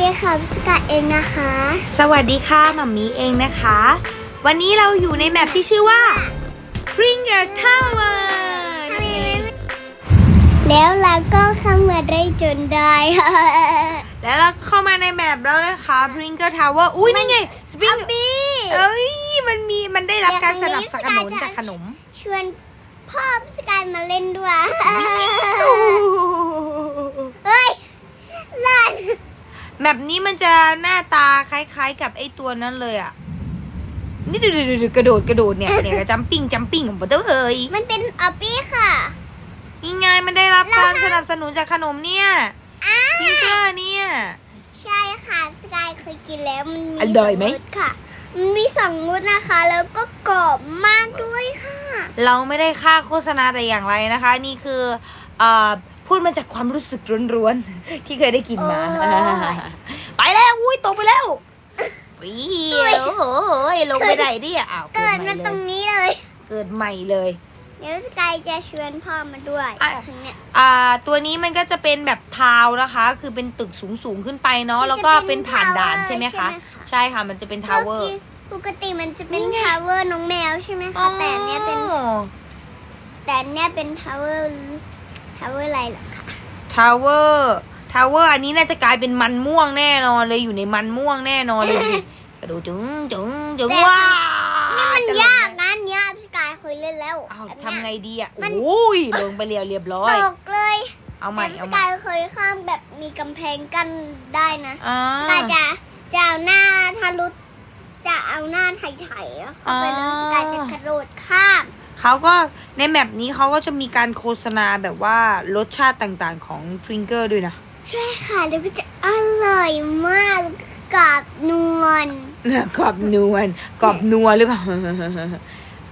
ดีค่ะพิสกาเองนะคะ สวัสดีค่ะหมัมมี่เองนะคะ วันนี้เราอยู่ในแมปที่ชื่อว่า Springer Tower แล้วเราก็เข้ามาได้จนได้ค่ะแล้วเราเข้ามาในแมปแล้วนะคะ Springer Tower อุ้ยนี่ไง Spring บีเอ้ยมันมีมันได้รับการสนับสนุนเดี๋ยวอันนี้จากขนม ชวนพ่อพิสกายมาเล่นด้วยเฮ้ยหล่น แมปนี้มันจะหน้าตาคล้าย ๆ กับไอ้ตัวนั้นเลยอะ นี่ดูดูกระโดดกระโดดเนี่ยเนี่ยกระจัมปิ้งจัมปิ้งของปเตอร์เฮยมันเป็นออบี้ค่ะนี่ไงมันได้รับแล้วการค่ะสนับสนุนจากขนมเนี่ยอ้าพิงเกอร์เนี่ย ใช่ค่ะสกายเคยกินแล้วมันมีอร่อยไหม สงรสค่ะ มันมีสองรสนะคะ แล้วก็กรอบมากด้วยค่ะ เราไม่ได้ค่าโฆษณาแต่อย่างไรนะคะ นี่คือเอ่อ พูดมาจากความรู้สึกร้วนๆ ที่เคยได้กินมา โอ้ย ไปแล้ว อุ้ยตกไปแล้ววิ่งโอ้โหลงไปไหนดิอะอ้าวเกิดใหมาลยตรงนี้เลย เกิดใหม่เลย เดี๋ยวสกายจะชวนพ่อมาด้วยอะถึงเนี่ยอ่าตัวนี้มันก็จะเป็นแบบทาวน์นะคะ คือเป็นตึกสูงๆขึ้นไปเนาะมันจะแล้วก็เป็นผ่านด่านเป็นใช่ไหม tower คะใช่ไหมคะ ใช่ค่ะมันจะเป็นทาวเวอร์ปกติมันจะเป็นทาวเวอร์น้องแมวใช่ไหมคะ แต่อันเนี้ยเป็น แต่อันเนี้ยเป็นทาวเวอร์ ทาวเวอร์อะไรเหรอคะทาวเวอร์ทาวเวอร์อันนี้น่าจะกลายเป็นมันม่วงแน่นอนเลยอยู่ในมันม่วงแน่นอนเลยดิกระโดดจึงจึงจึงว้านี่มันจะหล่ยากไหนะอันเนี้ยสกายเคยเล่นแล้วอ้าวแบบทำไงเนี้ยดีอะมันโอ้ยลงไปเรียวเรียบร้อยตกเลยเอาใหม่แต่สเอาใหม่กายเคยข้ามแบบมีกำแพงกั้นได้นะอ่าสกายจะจะเอาหน้าทะลุจะเอาหน้าไถๆแล้วเข้าไปแล้วสกายจะกระโดดข้าม เขาก็ในแมปนี้เขาก็จะมีการโฆษณาแบบว่ารสชาติต่างๆของพริงเกอร์ด้วยนะ ใช่ค่ะ แล้วก็จะอร่อยมากกับนวลนะกรอบนวลกรอบนัวหรือเปล่า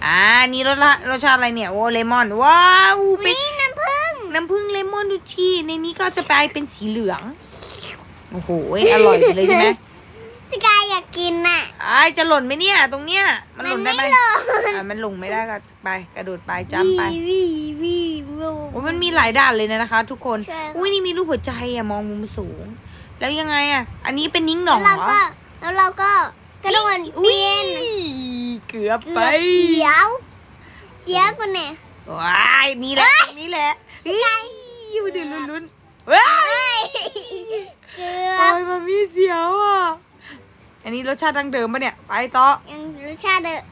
อ่านี่รสละรสชาติอะไรเนี่ย โอ้เลมอนว้าวเป็นนี่น้ำผึ้งน้ำผึ้งเลมอนดูทีในนี้ก็จะไปเป็นสีเหลือง โอ้โหอร่อยเลยใช่ไหม สกายอยากกินน่ะ ไอ้าย จะหล่นไหมเนี่ย ตรงเนี้ย มันหล่นได้ไหมมันไม่หล่น อ่ามันหลงไม่ได้ก็ไป กระโดดไปจำไป วีวีวี โอ้มันมีหลายด่านเลยนะคะ ทุกคน ใช่ค่ะ อุ้ยนี่มีรูปหัวใจอะมองมุมสูง แล้วยังไงอะอันนี้เป็นนิ้งหนองแล้วเหเรารอก็แล้วเราก็กระโดดอุ้เปียยนเกือบเกืไปอบเสียวเสียวกว่าเนี่ย ว้ายนี่แหละตรงนี้แหละเฮ้ยอยู่ดิลุ้นลุ้นๆว้ายเกืโอ้อบยมันมีเสียวอะ อันนี้รสชาติดั้งเดิมปะเนี่ย ไปต่อยังรสชาติเดิม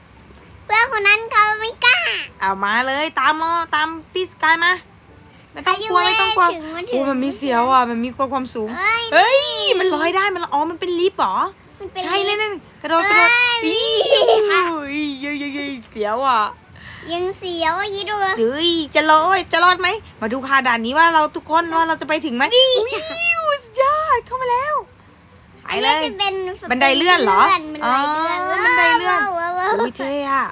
เพื่อนคนนั้นเขาไม่กล้า เอามาเลยตามรอตามพี่สกายมาไม่ต้องกลัวไม่ต้องกลัวถึงมันถึงโอ้มันมีเสียวอะมันมีความความสูงเอ้ยเฮ้ยมันลอยได้มันอ๋อมันเป็นลิฟต์เหรอมันเป็นใช่เลยนั่นกระโดดกระโดดเอ้อียค่ะอุ้ยเย้ยเย้ยเย้ยเสียวอะ ยังเสียวยี่ดูเฮ้ยจะรอดจะรอดไหมมาดูค่ะด่านนี้ว่าเราทุกคนว่าเราจะไปถึงไหมวิวสุดยอดเข้ามาแล้ว ไปเลยอันนี้จะเป็นบันไดเลื่อนเหรอบันไดเลื่อนอ๋อบันไดเลื่อนว้าวว้าวอุ้ยเท่อะ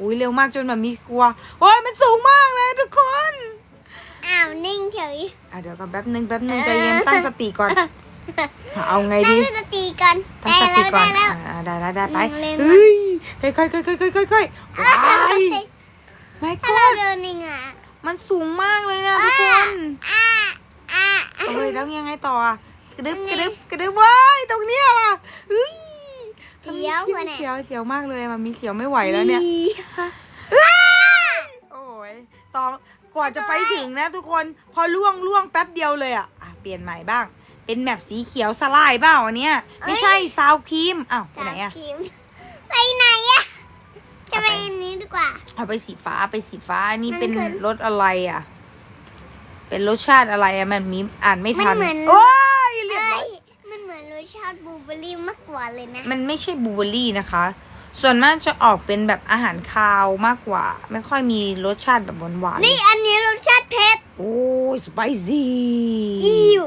อุ้ยเร็วมากจนแบบมีกลัวโอ้ยมันสูงมากเลยทุกคนอ้าวนิ่งเฉยอะเดี๋ยวก่อนแป๊บนึงแป๊บนึงใจเย็นตั้งสติก่อนเอาไงได้ดีสติกันตั้งได้สติแล้วก่อได้นแล้วอ่าได้แล้วได้ไปเร็วๆเฮ้ยค่อยๆค่อยๆค่อยๆค่อยๆว้ายไม่ถ้าก็เราเดินยังไงมันสูงมากเลยนะทุกคนอ่าอ่าเอ้ยแล้วยังไงต่ออะ กระดึบกระดึบกระดึบว้ายตรงเนี้ยล่ะเฮ้ยเสียวกว่าเนี่ย เสียวเสียวมากเลยมันมีเสียวไม่ไหวแล้วเนี่ย โอ้ยตอนกว่าจะไปถึงนะทุกคน พอล่วงล่วงแป๊บเดียวเลยอะอะเปลี่ยนใหม่บ้าง เป็นแมปสีเขียวสลายเปล่าอันเนี้ย ไม่ใช่ซาวครีมอ้าวไปไหนอะสามคิมไปไหนอะจะไปอันนี้ดีกว่า เอาไปสีฟ้าไปสีฟ้าอันนี่มันเป็นคือรสอะไรอะ เป็นรสชาติอะไรอะมันมีอ่านไม่ทันมันเหมือนโอ้ยเรียบ เอ้ ร้อย ยมันเหมื อนรสชาติบลูเบอร์รี่มากกว่าเลยนะ มันไม่ใช่บลูเบอร์รี่นะคะ ส่วนมากจะออกเป็นแบบอาหารคาวมากกว่า ไม่ค่อยมีรสชาติแบบหวานๆนี่อันนี้รสชาติเผ็ด โอ้ยสไปซี่อิว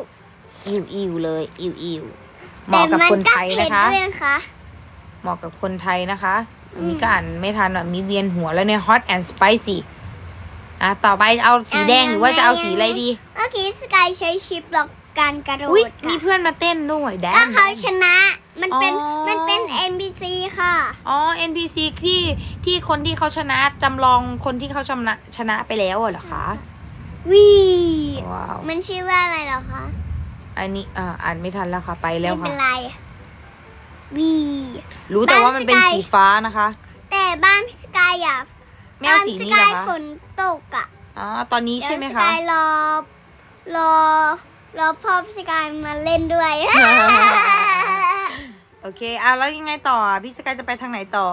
อิวอิวเลยอิวอิวเหแต่มาะกับมันคนก็ไทยเผ็ดนะคะด้วยนะคะเหมาะกับคนไทยนะคะอันนี้ก็อ่านไม่ทันอะมีเวียนหัวแล้วเนี่ย hot and spicy อะ ต่อไปเอาสีแดงหรือว่าจะเอาสีอะไรดี เมื่อกี้สกายใช้ชิปล็อก การกระโดอุ้ยดมีค่ะเพื่อนมาเต้นด้วยแดก็นเขาชนะมันเป็นอ๋อมันเป็น NPC ค่ะ อ๋อ NPC ที่ที่คนที่เขาชนะจำลองคนที่เขาชนะชนะไปแล้วอะเหรอคะวีว้าวมันชื่อว่าอะไรเหรอคะอันนี้อ่าอ่านไม่ทันแล้วค่ะไปแล้วไม่เป็ค่ะ นไรวี รู้แต่ว่ามันเป็นบ้านสกาย สีฟ้านะคะ แต่บ้านพี่สกายอะไม่เอาสีนี้เหรอบ้าคะสกายฝนตกอะอ๋อตอนนี้ใช่ไหมแล้วสคะกายรอรอ รอพ่อพี่สกายมาเล่นด้วย โอเคอะแล้วยังไงต่ออะพี่สกายจะไปทางไหนต่อ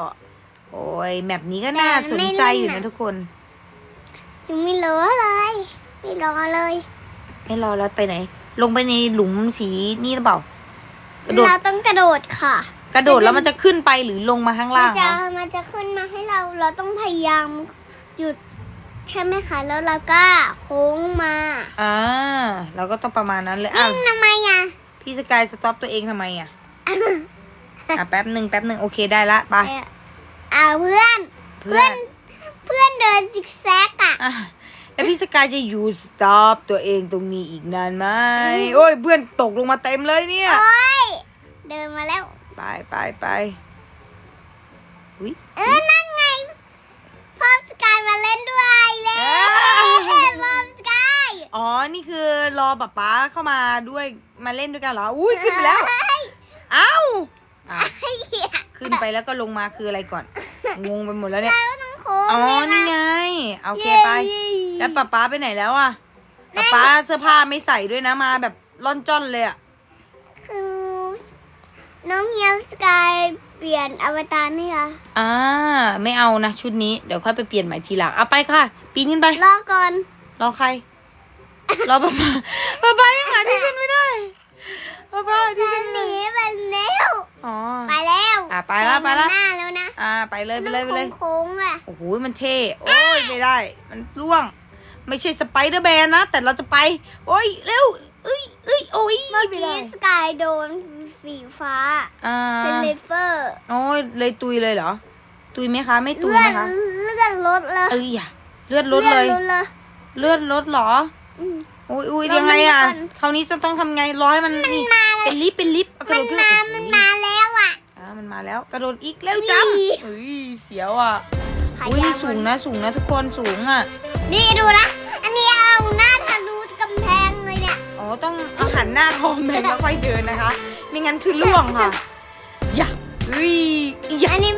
โอ้ยแมปนี้ก็น่าสนใจอยู่นะทุกคนยังไม่รอเลยไม่รอเลย ไม่รอแล้วไปไหน ลงไปในหลุมสีนี่หรือเปล่ากระโดดเราต้องกระโดดค่ะ กระโดดแล้วมันจะขึ้นไปหรือลงมาข้างมัล่างจะคะมันจะขึ้นมาให้เรา เราต้องพยายามหยุด ใช่ไหมคะแล้วเราก็โค้งมาอ่าเราก็ต้องประมาณนั้นเลยอะนิ่งทำไมอะพี่สกายสต็อปตัวเองทำไมอะอะแป๊บหนึ่งแป๊บหนึ่งโอเคได้ละไปอ่าเพื่อนเพื่อนเพื่อนเดินซิกแซกอะ อะแล้วพี่สกายจะอยู่สต็อปตัวเองตรงนี้อีกนานไหมโอ้ยเพื่อนตกลงมาเต็มเลยเนี่ย โอ้ยเดินมาแล้ว ไปไปไปอุ้ยเออนั่นไงพ่อสกายมาเล่นด้วยเลย เอ้ย พ่อสกาย อ๋อ นี่คือรอป๊าป๊าเข้ามาด้วยมาเล่นด้วยกันเหรอ อุ้ยขึ้นไปแล้ว เอ้าอะเฮ้ยขึ้นไปแล้วก็ลงมาคืออะไรก่อน งงไปหมดแล้วเนี่ยเราต้องโค้งอ๋อด้วยนี่นะไง โอเคไป แล้วป๊าป๊าไปไหนแล้วอะป๊าป๊าเสื้อผ้าไม่ใส่ด้วยนะมาแบบร่อนจ้อนเลยอะ คือ น้องเฮียวสกายเปลี่ยนอวตารนี่ค่ะอ่า ไม่เอานะชุดนี้ เดี๋ยวค่อยไปเปลี่ยนใหม่ทีหลัง เอาไปค่ะ ปีนขึ้นไป รอก่อน รอใคร รอป๊าป๊าป๊าป๊ายังหาที่ขึ้นไม่ได้ป๊าป๊าหาที่จะขึ้นหไม่นีได้ไปแล้วอ๋อ ไปแล้วอะไปแล้วไปแล้วหน้าแล้วนะอ่าไปเลยไปเลยไปเลย โค้งๆอะโอ้โหมันเท่ โอ้ยไม่ได้ มันร่วง ไม่ใช่สไปเดอร์แมนนะ แต่เราจะไป โอ้ยเร็วเอ้ยเอ้ยโอ้ยเมื่อไม่กี้ได้สกายโดนฝีฟ้าอ่าเป็นเลเฟอร์โอ้ยเลยตุยเลยเหรอ ตุยไหมคะ ไม่ตุยเลื่อนนะคะเลื่อนรถเลยเอ้ยอย่าเลือดลดเลยลื่อนรถเลย เลือดลดเหรอ อืมโอ้ยอุ้ยลงยังไงอะมาก่อนคราวนี้จะต้องทำไงร้อยมันนี่มาแล้วเป็นลิฟต์เป็นลิฟต์เอากระมัโดนดขึ้นมามันมาแล้วอะอ่ามันมาแล้วกระโดดอีกเร็วจังนี่เอ้ยเสียวอะขาอุ้ยยานี่วสูงนะสูงนะทุกคนสูงอะ นี่ดูนะ อันนี้เอาหน้าทะลุกำแพงเลยเนี่ยอ๋อต้องเอาหันหน้าทองแมนแล้วค่อยเดินนะคะ ไม่งั้นคือล่วงค่ะอย่าอุ้ยอย่าอันนี้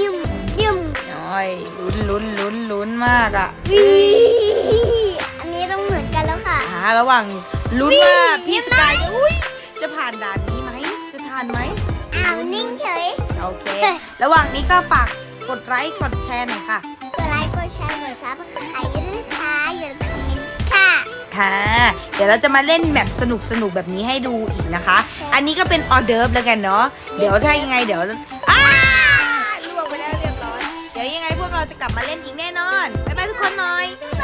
ยุ่มยุ่มโอ้ยลุ้นลุ้นลุ้นลุ้นมากอะ ระหว่างลุ้นว่าวิ่พี่งสกายจะอุ้ยจะผ่านด่านนี้ไหมจะทานไหมอ้าวนิ่งเฉยโอเค ระหว่างนี้ก็ฝากกดไลค์กดแชร์หน่อยค่ะกดไลค์กดแชร์กดซับสไครต์ด้วยนะคะอย่าลืมคอมเมนต์ค่ะค่ะ เดี๋ยวเราจะมาเล่นแบบสนุกสนุกๆแบบนี้ให้ดูอีกนะคะใช่อันนี้ก็เป็นออเดิร์ฟแล้วกันเนาะเดี๋ยวถ้ายังไงเดี๋ยวอ้าล่วงไปแล้วเรียบร้อย เดี๋ยวยังไงพวกเราจะกลับมาเล่นอีกแน่นอนบ๊ายบายทุกคนหน่อยบ๊ายบาย